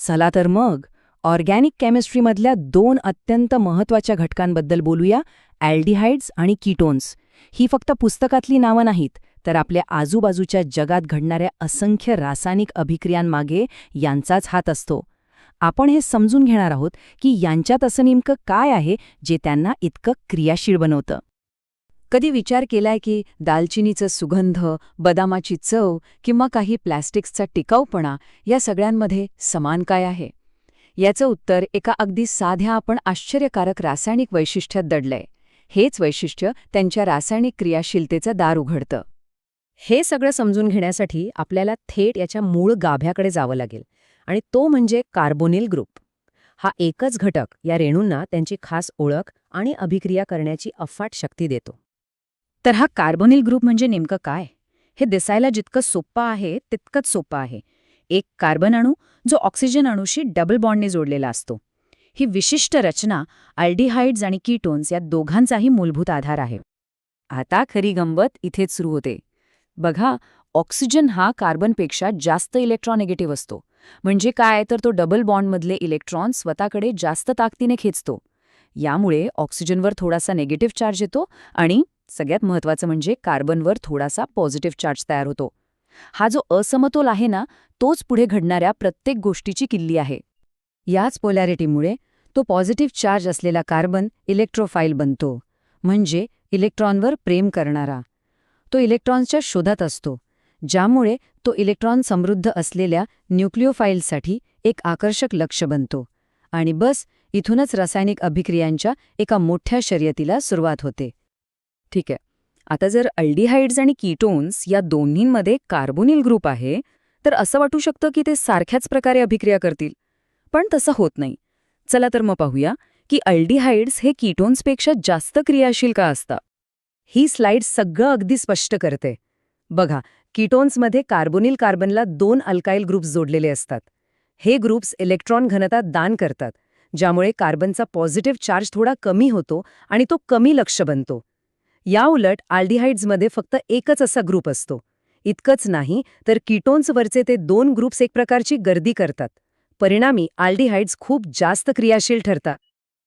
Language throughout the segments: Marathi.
चला तर मग ऑर्गॅनिक केमिस्ट्रीमधल्या दोन अत्यंत महत्त्वाच्या घटकांबद्दल बोलूया ॲल्डिहाइड्स आणि कीटोन्स. ही फक्त पुस्तकातली नावं नाहीत तर आपल्या आजूबाजूच्या जगात घडणाऱ्या असंख्य रासायनिक अभिक्रियांमागे यांचाच हात असतो. आपण हे समजून घेणार आहोत की यांच्यात असं नेमकं काय आहे जे त्यांना इतकं क्रियाशील बनवतं. कधी विचार केलाय की दालचिनीचं सुगंध बदामाची चव किंवा काही प्लॅस्टिक्सचा टिकाऊपणा या सगळ्यांमध्ये समान काय आहे? याचं उत्तर एका अगदी साध्या आपण आश्चर्यकारक रासायनिक वैशिष्ट्यात दडलंय. हेच वैशिष्ट्य त्यांच्या रासायनिक क्रियाशीलतेचं दार उघडतं. हे सगळं समजून घेण्यासाठी आपल्याला थेट याच्या मूळ गाभ्याकडे जावं लागेल आणि तो म्हणजे कार्बोनिल ग्रुप. हा एकच घटक या रेणूंना त्यांची खास ओळख आणि अभिक्रिया करण्याची अफाट शक्ती देतो. तर हा कार्बोनिल ग्रुप म्हणजे नेमकं काय? हे दिसायला जितकं सोपं आहे तितकंच सोपं आहे. एक कार्बन अणू जो ऑक्सिजन अणूशी डबल बॉन्डने जोडलेला असतो. ही विशिष्ट रचना अल्डिहाइड्स आणि कीटोन्स या दोघांचाही मूलभूत आधार आहे. आता खरी गंमत इथेच सुरू होते. बघा ऑक्सिजन हा कार्बनपेक्षा जास्त इलेक्ट्रॉनिगेटिव्ह असतो. म्हणजे काय? तर तो डबल बॉन्डमधले इलेक्ट्रॉन स्वतःकडे जास्त ताकदीने खेचतो. यामुळे ऑक्सिजनवर थोडासा नेगेटिव्ह चार्ज येतो आणि सगळ्यात महत्त्वाचं म्हणजे कार्बनवर थोडासा पॉझिटिव्ह चार्ज तयार होतो. हा जो असमतोल आहे ना तोच पुढे घडणाऱ्या प्रत्येक गोष्टीची किल्ली आहे. याच पोलॅरिटीमुळे तो पॉझिटिव्ह चार्ज असलेला कार्बन इलेक्ट्रोफाईल बनतो म्हणजे इलेक्ट्रॉनवर प्रेम करणारा. तो इलेक्ट्रॉन्सच्या शोधात असतो ज्यामुळे तो इलेक्ट्रॉन समृद्ध असलेल्या न्यूक्लिओफाईलसाठी एक आकर्षक लक्ष बनतो. आणि बस इथूनच रासायनिक अभिक्रियांच्या एका मोठ्या शर्यतीला सुरुवात होते. ठीक आहे. आता जर अल्डिहाइड्स आणि कीटोन्स या दोन्हींमध्ये कार्बोनिल ग्रुप आहे तर असं वाटू शकतं की ते सारख्याच प्रकारे अभिक्रिया करतील. पण तसं होत नाही. चला तर मग पाहूया की अल्डिहाइड्स हे कीटोन्सपेक्षा जास्त क्रियाशील का असतं ही स्लाइड सगळं अगदी स्पष्ट करते. बघा कीटोन्समध्ये कार्बोनिल कार्बनला दोन अल्काईल ग्रुप्स जोडलेले असतात. हे ग्रुप्स इलेक्ट्रॉन घनता दान करतात ज्यामुळे कार्बनचा पॉझिटिव्ह चार्ज थोडा कमी होतो आणि तो कमी लक्ष बनतो. याउलट आल्डिहाइड्समध्ये फक्त एकच असा ग्रुप असतो. इतकंच नाही तर किटोन्सवरचे ते दोन ग्रुप्स एक प्रकारची गर्दी करतात. परिणामी आल्डिहाइड्स खूप जास्त क्रियाशील ठरतात.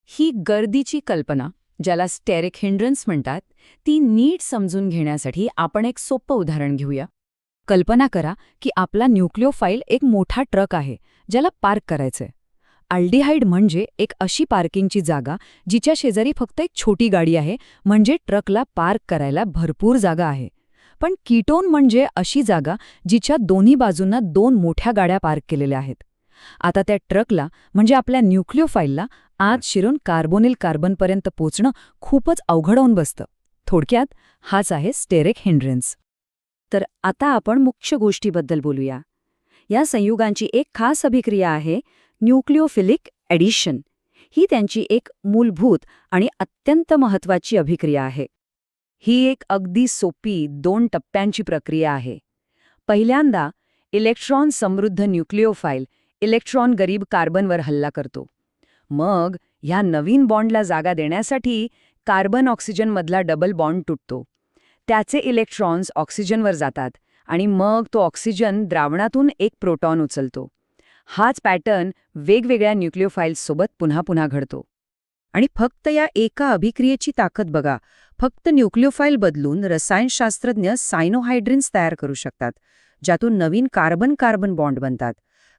ही गर्दीची कल्पना ज्याला स्टेरिक हिंड्रन्स म्हणतात ती नीट समजून घेण्यासाठी आपण एक सोपं उदाहरण घेऊया. कल्पना करा की आपला न्यूक्लिओफाईल एक मोठा ट्रक आहे ज्याला पार्क करायचंय. अल्डिहाइड म्हणजे एक अशी पार्किंगची जागा जिच्या शेजारी फक्त एक छोटी गाडी आहे म्हणजे ट्रकला पार्क करायला भरपूर जागा आहे. पण कीटोन म्हणजे अशी जागा जिच्या दोन्ही बाजूंना दोन मोठ्या गाड्या पार्क केलेल्या आहेत. आता त्या ट्रकला म्हणजे आपल्या न्यूक्लिओफाईलला आत शिरून कार्बोनिल कार्बनपर्यंत पोचणं खूपच अवघड होऊन बसतं. थोडक्यात हाच आहे स्टेरेक हिंड्रन्स. तर आता आपण मुख्य गोष्टीबद्दल बोलूया. या संयुगांची एक खास अभिक्रिया आहे न्यूक्लिओफिलिक ॲडिशन ही त्यांची एक मूलभूत आणि अत्यंत महत्वाची अभिक्रिया आहे. ही एक अगदी सोपी दोन टप्प्यांची प्रक्रिया आहे. पहिल्यांदा इलेक्ट्रॉन समृद्ध न्यूक्लिओफाईल इलेक्ट्रॉन गरीब कार्बनवर हल्ला करतो. मग ह्या नवीन बॉन्डला जागा देण्यासाठी कार्बन ऑक्सिजनमधला डबल बॉन्ड तुटतो. त्याचे इलेक्ट्रॉन्स ऑक्सिजनवर जातात आणि मग तो ऑक्सिजन द्रावणातून एक प्रोटॉन उचलतो. हाच पॅटर्न वेगवेगळ्या न्यूक्लिओफाईल्ससोबत पुन्हा पुन्हा घडतो. आणि फक्त या एका अभिक्रियेची ताकद बघा. फक्त न्यूक्लिओफाईल बदलून रसायनशास्त्रज्ञ सायनोहायड्रिन्स तयार करू शकतात ज्यातून नवीन कार्बन कार्बन बॉन्ड बनतात.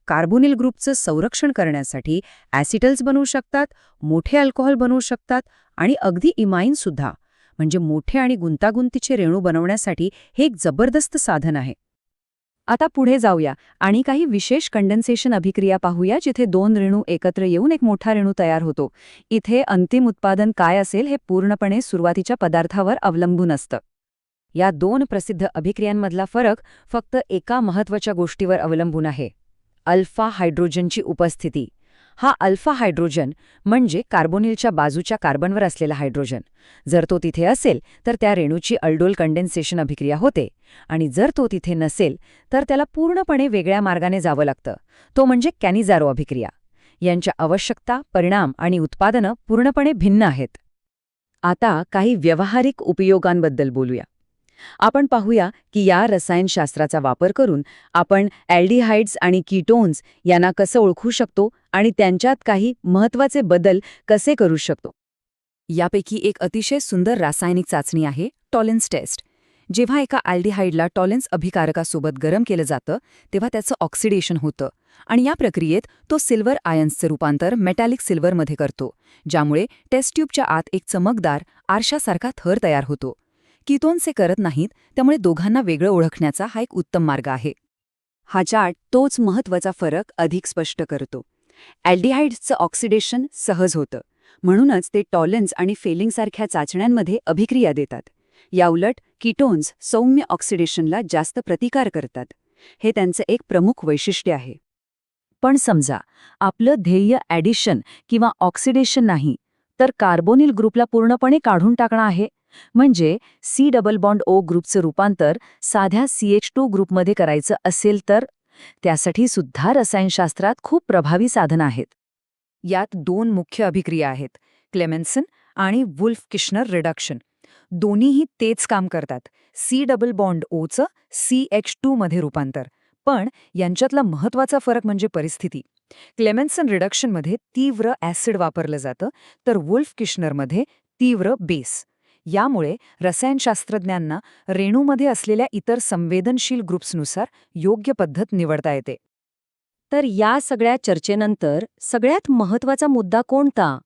कार्बोनिल ग्रुपचं संरक्षण करण्यासाठी ॲसिटल्स बनवू शकतात मोठे अल्कोहोल बनवू शकतात आणि अगदी इमाईनसुद्धा म्हणजे मोठे आणि गुंतागुंतीचे रेणू बनवण्यासाठी हे एक जबरदस्त साधन आहे. आता पुढे जाऊया आणि काही विशेष कंडेन्सेशन अभिक्रिया पाहूया जिथे दोन रेणू एकत्र येऊन एक मोठा रेणू तयार होतो. इथे अंतिम उत्पादन काय असेल हे पूर्णपणे सुरुवातीच्या पदार्थावर अवलंबून असतं. या दोन प्रसिद्ध अभिक्रियांमधला फरक फक्त एका महत्त्वाच्या गोष्टीवर अवलंबून आहे. अल्फा हायड्रोजनची उपस्थिती. हा अल्फा हायड्रोजन म्हणजे कार्बोनिलच्या बाजूच्या कार्बनवर असलेला हायड्रोजन. जर तो तिथे असेल तर त्या रेणूची अल्डोल कंडेन्सेशन अभिक्रिया होते आणि जर तो तिथे नसेल तर त्याला पूर्णपणे वेगळ्या मार्गाने जावं लागतं. तो म्हणजे कॅनिझारो अभिक्रिया. यांच्या आवश्यकता परिणाम आणि उत्पादनं पूर्णपणे भिन्न आहेत. आता काही व्यावहारिक उपयोगांबद्दल बोलूया. आपण पाहूया की या रसायनशास्त्राचा वापर करून आपण ॲल्डिहाइड्स आणि कीटोन्स यांना कसं ओळखू शकतो आणि त्यांच्यात काही महत्त्वाचे बदल कसे करू शकतो? यापैकी एक अतिशय सुंदर रासायनिक चाचणी आहे टॉलेन्स टेस्ट. जेव्हा एका अल्डिहाइडला टॉलेन्स अभिकारकासोबत गरम केलं जातं तेव्हा त्याचं ऑक्सिडेशन होतं आणि या प्रक्रियेत तो सिल्वर आयन्सचं रूपांतर मेटॅलिक सिल्वरमध्ये करतो ज्यामुळे टेस्ट ट्यूबच्या आत एक चमकदार आरशासारखा थर तयार होतो. कितोनसे करत नाहीत त्यामुळे दोघांना वेगळं ओळखण्याचा हा एक उत्तम मार्ग आहे. हा चार्ट तोच महत्त्वाचा फरक अधिक स्पष्ट करतो. ॲल्डिहाइड्सचं ऑक्सिडेशन सहज होतं. म्हणूनच ते टॉलेन्स आणि फेलिंगसारख्या चाचण्यांमध्ये अभिक्रिया देतात. याउलट किटोन्स सौम्य ऑक्सिडेशनला जास्त प्रतिकार करतात. हे त्यांचं एक प्रमुख वैशिष्ट्य आहे. पण समजा आपलं ध्येय ॲडिशन किंवा ऑक्सिडेशन नाही तर कार्बोनिल ग्रुपला पूर्णपणे काढून टाकणं आहे. म्हणजे सी डबल बॉन्ड ओ ग्रुपचं रूपांतर साध्या सी एच टू ग्रुपमध्ये करायचं असेल तर त्यासाठी सुद्धा रसायनशास्त्रात खूप प्रभावी साधनं आहेत. यात दोन मुख्य अभिक्रिया आहेत क्लेमेन्सन आणि वुल्फ किश्नर रिडक्शन. दोन्हीही तेच काम करतात सी डबल बॉन्ड ओचं सी एच मध्ये रूपांतर. पण यांच्यातला महत्त्वाचा फरक म्हणजे परिस्थिती. क्लेमेन्सन रिडक्शनमध्ये तीव्र ॲसिड वापरलं जातं तर वुल्फ किश्नरमध्ये तीव्र बेस. यामुळे रसायनशास्त्रज्ञांना रेणूमध्ये असलेल्या इतर संवेदनशील ग्रुप्सनुसार योग्य पद्धत निवडता येते. तर या सगळ्या चर्चेनंतर सगळ्यात महत्त्वाचा मुद्दा कोणता?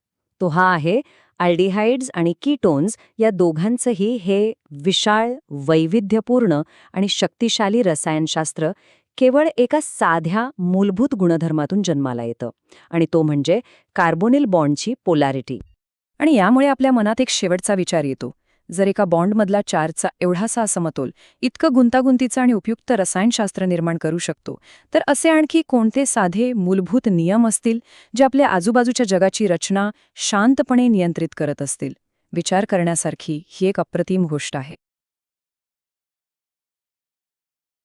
तो हा आहे अल्डिहाइड्स आणि कीटोन्स या दोघांचंही हे विशाळ वैविध्यपूर्ण आणि शक्तिशाली रसायनशास्त्र केवळ एका साध्या मूलभूत गुणधर्मातून जन्माला येतं आणि तो म्हणजे कार्बोनिल बॉन्डची पोलॅरिटी. आणि यामुळे आपल्या मनात एक शेवटचा विचार येतो. जर एका बॉन्डमधला चार्जचा एवढासा समतोल इतकं गुंतागुंतीचं आणि उपयुक्त रसायनशास्त्र निर्माण करू शकतो तर असे आणखी कोणते साधे मूलभूत नियम असतील जे आपल्या आजूबाजूच्या जगाची रचना शांतपणे नियंत्रित करत असतील? विचार करण्यासारखी ही एक अप्रतिम गोष्ट आहे.